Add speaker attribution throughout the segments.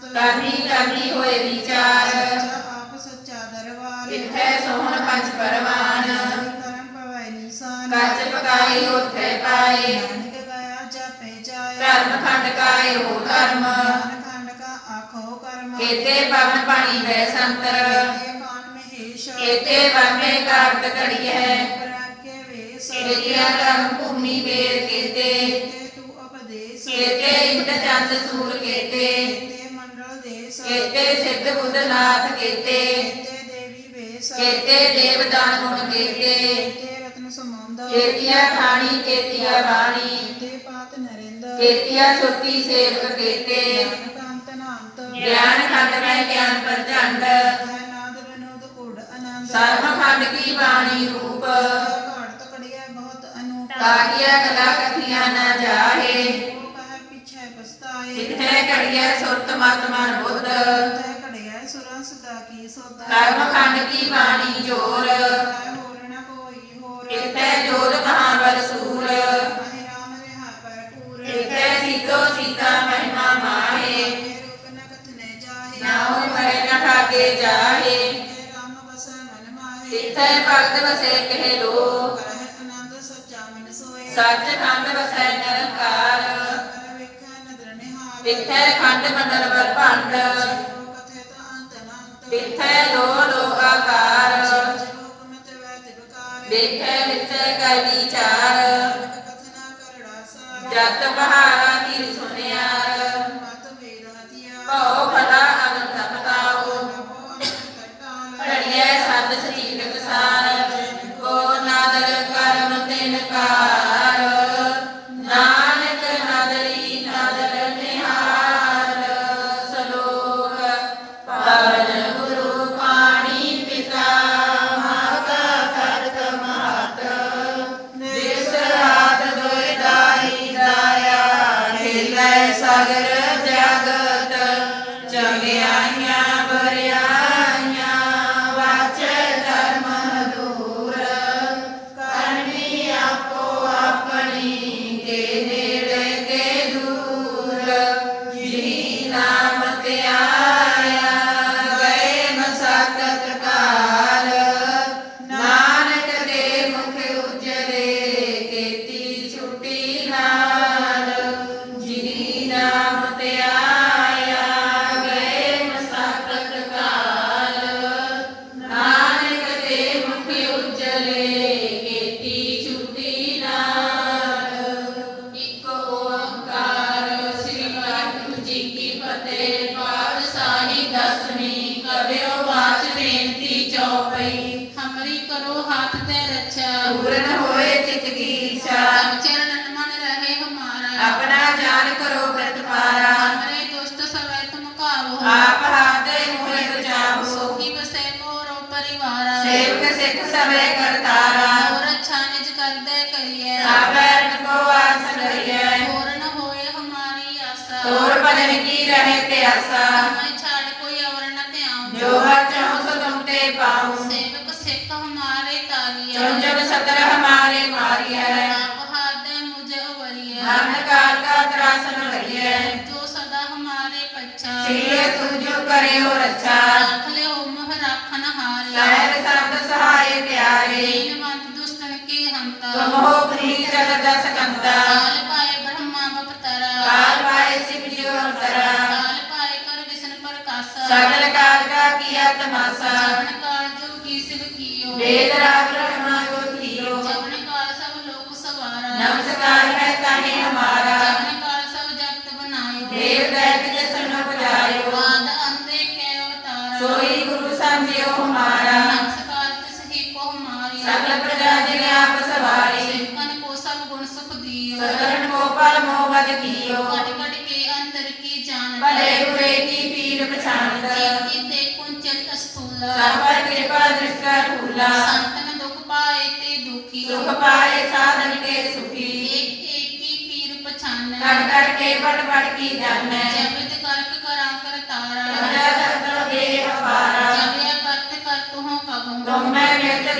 Speaker 1: ਸੰਤ ਕਰਨੀ ਕਰਨੀ ਹੋਏ ਵਿਚਾਰ। ਸੱਚਾ ਆਪ ਸੱਚਾ ਦਰਬਾਰ। ਇਥੇ ਸੋਹਣ
Speaker 2: ਪੰਜ ਪਰਵਾਨ।
Speaker 1: ਕਰਮ ਪਵੈ ਨਿਸਾਨ।
Speaker 2: ਕੱਚ ਪਕਾਈ ਉਥੇ ਪਾਏ।
Speaker 1: ਨਾਨਕ ਗਿਆ ਜਪੇ ਜਾਏ
Speaker 2: ਧਰਮ ਖੰਡ ਕਾਏ ਹੋ ਧਰਮ।
Speaker 1: ਖੰਡ ਕਾ ਆਖੋ ਕਰਮ।
Speaker 2: ਕੀਤੇ ਪਵਨ ਪਾਣੀ ਵੈ ਸੰਤਰ।
Speaker 1: ਕੀਤੇ
Speaker 2: ਵਰਮੇ ਕਾਰਤ
Speaker 1: ਘੜੀ
Speaker 2: ਹੈ ਰਾਕੇ ਵੇ ਸੋ ਕੀਤੇ
Speaker 1: ਕਰਮ ਭੂਮੀ ਵੇ।
Speaker 2: ਕੇਤੇ। ਕੇਤੇ
Speaker 1: ਦੇਵੀ ਵੇਸ
Speaker 2: ਕੇਤੇ ਦੇਵਦਾਨ ਗੁਣ ਕੇਤੇ।
Speaker 1: ਕੇਤੇ ਰਤਨ ਸਮੁੰਦ
Speaker 2: ਕੇਤੀਆ ਖਾਣੀ ਕੇਤੀਆ ਬਾਣੀ
Speaker 1: ਕੇਤੇ ਪਾਤ ਨਰਿੰਦ।
Speaker 2: ਕੇਤੀਆ ਸੁਰਤੀ ਸੇਵਕ ਕੇਤੇ।
Speaker 1: ਗਿਆਨ ਕਾਂਤ ਨਾਂਤ
Speaker 2: ਗਿਆਨ ਖੰਡ ਮੈਂ ਗਿਆਨ ਪ੍ਰਚੰਡ।
Speaker 1: ਨਾਦ ਵਿਨੋਦ ਕੋਡ ਆਨੰਦ।
Speaker 2: ਸਰਬ ਖੰਡ ਕੀ ਬਾਣੀ ਰੂਪ।
Speaker 1: ਘਾਟ ਤਕੜੀਐ ਬਹੁਤ ਅਨੂਪ।
Speaker 2: ਤਾਕਿਆ ਕਲਾ ਕਥੀਆਂ ਨਾ ਜਾਹੇ।
Speaker 1: ਉਹ ਕਹੈ ਪਿਛੈ ਪਛਤਾਏ।
Speaker 2: ਜਿੱਥੇ ਘੜੀਐ ਸੁਰਤ ਮਤ ਮਨ ਬੁੱਧ। ਕਰਮ ਖੰਡ ਕੀ ਬਾਣੀ ਜੋਰ?
Speaker 1: ਕਹੈ ਹੋਰ ਨਾ ਕੋਈ ਹੋਰ
Speaker 2: ਕਿਤੇ ਜੋਤ ਮਹਾਬਲ ਸੂਰ?
Speaker 1: ਮਾਹੇ ਰਾਮ ਰਹਾ ਭਰਪੂਰ
Speaker 2: ਕਿਤੇ ਸੀਤੋ ਸੀਤਾ ਮਹਿਮਾ ਮਾਹੇ।
Speaker 1: ਇਹ ਰੂਪ ਕਥਨੇ ਜਾਹੇ
Speaker 2: ਨਾ ਹੋਇ ਮਰੇ, ਨ ਠਾਗੇ ਜਾਹੇ।
Speaker 1: ਰਾਮ ਬਸੈ ਮਨ ਮਾਹੇ
Speaker 2: ਤਿੱਥੈ ਭਗਤ ਵਸੇ ਕਹਿ ਲੋ।
Speaker 1: ਕਰਹਿ ਆਨੰਦ ਸੱਚਾ ਮਨ ਸੋਏ
Speaker 2: ਸੱਚ ਖੰਡ ਵਸੈ ਨਿਰੰਕਾਰ।
Speaker 1: ਕਰ ਨਦਰ ਨਿਹਾਲ
Speaker 2: ਤਿੱਥੈ ਖੰਡ ਮੰਡਲ ਵਰ ਭੰਡ। ਜਤ ਬਹਾਰਾ ਕੀ ਚੌਪਈ
Speaker 3: ਹਮਰੀ ਕਰੋ ਹਾਥ ਤੇ ਰੱਛਾ।
Speaker 2: ਪੂਰਨ ਹੋਏ ਚਿਤ ਕੀ ਇੱਛਾ।
Speaker 3: ਤਬ ਚਰਨ ਮਨ ਰਹੇ ਹਮਾਰਾ।
Speaker 2: ਆਪਣਾ ਜਾਨ ਕਰੋ ਪ੍ਰਤਪਾਰਾ
Speaker 3: ਹਮਰੇ ਦੁਸ਼ਟ ਸਵੈ ਤੁਮ ਕਾਵੋ
Speaker 2: ਆਪ ਹਾਦੇ ਮੋਹਿ ਬਚਾਵੋ
Speaker 3: ਸੋਖੀ ਵਸੈ ਮੋਰੋ ਪਰਿਵਾਰਾ।
Speaker 2: ਸੇਵਕ ਸਿੱਖ ਸਵੇ ਕਰਤਾਰਾ।
Speaker 3: ਹੋਰ ਅੱਛਾ ਨਿਜ ਕਰਦੇ ਕਰੀਐ
Speaker 2: ਸਾਬਰ ਕੋ ਆਸ ਲਈਐ
Speaker 3: ਹੋਰ ਨ ਹੋਏ ਹਮਾਰੀ ਆਸਾ।
Speaker 2: ਤੋਰ ਭਜਨ ਕੀ ਰਹੇ ਪਿਆਸਾ। ਤੁਮ
Speaker 3: ਜੋ
Speaker 2: ਕਰਿਓ ਰੱਛਾ।
Speaker 3: ਰੱਖ ਲਿਓ ਮਹ ਰਾਖਨ ਹਾਰੇ
Speaker 2: ਸਹਿਰ ਸਰਦ ਸਹਾਏ ਪਿਆਰੇ।
Speaker 3: ਦੀਨਵੰਤ ਦੁਸ਼ਟਨ ਕੀ ਹੰਤਾ।
Speaker 2: ਤੁਮ ਪ੍ਰੀ ਜਗਤ ਸਕੰਤਾ
Speaker 3: ਕਾਲ ਪਾਏ ਬ੍ਰਹਮਾ ਬਪਤਰਾ
Speaker 2: ਕਾਲ ਪਾਏ ਸਿਵ ਜਿਉ ਅੰਤਰਾ।
Speaker 3: ਕਾਲ ਪਾਏ ਕਰ ਵਿਸ਼ਨ ਪ੍ਰਕਾਸ਼ਾ।
Speaker 2: ਸਗਲ ਕਾਲ ਕਾ ਕੀਆ ਤਮਾਸਾ।
Speaker 3: ਜਵਨ ਕਾਲ ਜੋ ਕੀ ਸਿਵ ਕੀਓ।
Speaker 2: ਵੇਦ ਰਾਗ ਗੁਰੂ ਸਮਝਿਓ ਹਮਾਰਾ
Speaker 3: ਨਮਸਕਾਰ ਤਿਸ ਹੀ ਕੋ ਹਮਾਰੀ
Speaker 2: ਸਗਲ ਪ੍ਰਜਾ ਜਿਨ ਆਪ ਸਵਾਰੀ।
Speaker 3: ਸੇਵਕਨ ਕੋ ਸਭ ਗੁਣ ਸੁਖ ਦੀਓ।
Speaker 2: ਸਗਲਨ ਕੋ ਪਲ ਮੋਹ ਬਦ ਕੀਓ।
Speaker 3: ਘਟ ਘਟ ਕੇ ਅੰਤਰ ਕੀ ਜਾਣਤ।
Speaker 2: ਭਲੇ ਬੁਰੇ ਕੀ ਪੀਰ ਪਛਾਨਤ
Speaker 3: ਕੀਤੇ ਕੁੰਚਲ ਅਸਤੂਲਾ।
Speaker 2: ਸਭ ਪਰ ਕਿਰਪਾ ਦ੍ਰਿਸ਼ਟਾ ਭੂਲਾ।
Speaker 3: ਸੰਤਨ ਦੁਖ ਪਾਏ ਤੇ ਦੁਖੀ।
Speaker 2: ਸੁਖ ਪਾਏ ਸਾਧਨ ਕੇ ਸੁਖੀ।
Speaker 3: ਏਕ ਏਕ ਕੀ ਪੀਰ ਪਛਾਨੈ।
Speaker 2: ਕਰ ਕਰ ਕੇ ਬੜ ਬੜ ਕੀ ਜਾਣੈ।
Speaker 3: ਜਬਿਤ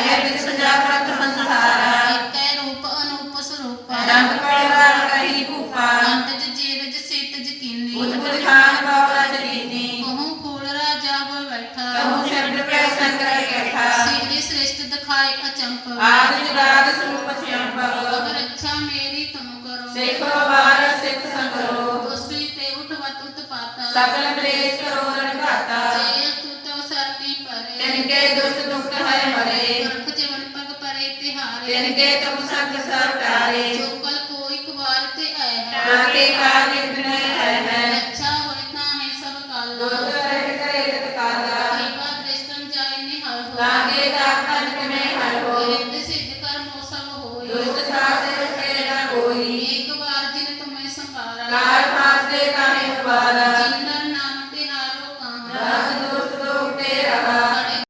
Speaker 2: ਇਹ ਵਿਸ ਜਾਪਤ ਸੰਸਾਰਾ।
Speaker 3: ਏਕੈ ਰੂਪ ਅਨੂਪ ਸਰੂਪ।
Speaker 2: ਰੰਗ ਪੜਵਾਲ ਕਹੀ ਭੂਪਾ।
Speaker 3: ਅੰਤਜ ਜੀਰਜ ਸੇਤਜ ਕੀਨੀ
Speaker 2: ਬੁੱਧ ਬੁੱਧ ਖਾਨ ਬਾਵਲਾ ਜਦੀਨੀ
Speaker 3: ਕਹੂੰ ਫੂਲ ਰਾਜਾ ਹੋ ਬੈਠਾ।
Speaker 2: ਕਹੂੰ ਸ਼ਬਦ ਪੈ ਸੰਕਰ ਕੈਠਾ
Speaker 3: ਸਿਗਰੀ ਸ੍ਰਿਸ਼ਟ ਦਿਖਾਏ ਅਚੰਪ
Speaker 2: ਆਦ ਜੁਗਾਦ ਸਰੂਪ ਚੰਪਵ
Speaker 3: ਅਗਰ ਅੱਛਾ ਮੇਰੀ ਤੁਮ ਕਰੋ।
Speaker 2: ਸਿੱਖ ਬਾਰ ਸਿੱਖ ਸੰਗਰੋ।
Speaker 3: ਦੁਸ਼ਟੀ ਤੇ ਉਠਵਤ ਉਤਪਾਤਾ।
Speaker 2: ਸਕਲ ਕਲੇਸ਼ ਕਰੋ ਰਣਘਾਤਾ
Speaker 3: ਜੇ
Speaker 2: ਮਰੇ
Speaker 3: ਵਰਖ ਜਵਨ ਪਗ ਪਰੇ ਤਿਹਾਰੇ
Speaker 2: ਤਿਨਕੇ ਤੁਮ ਸਭ ਸਰ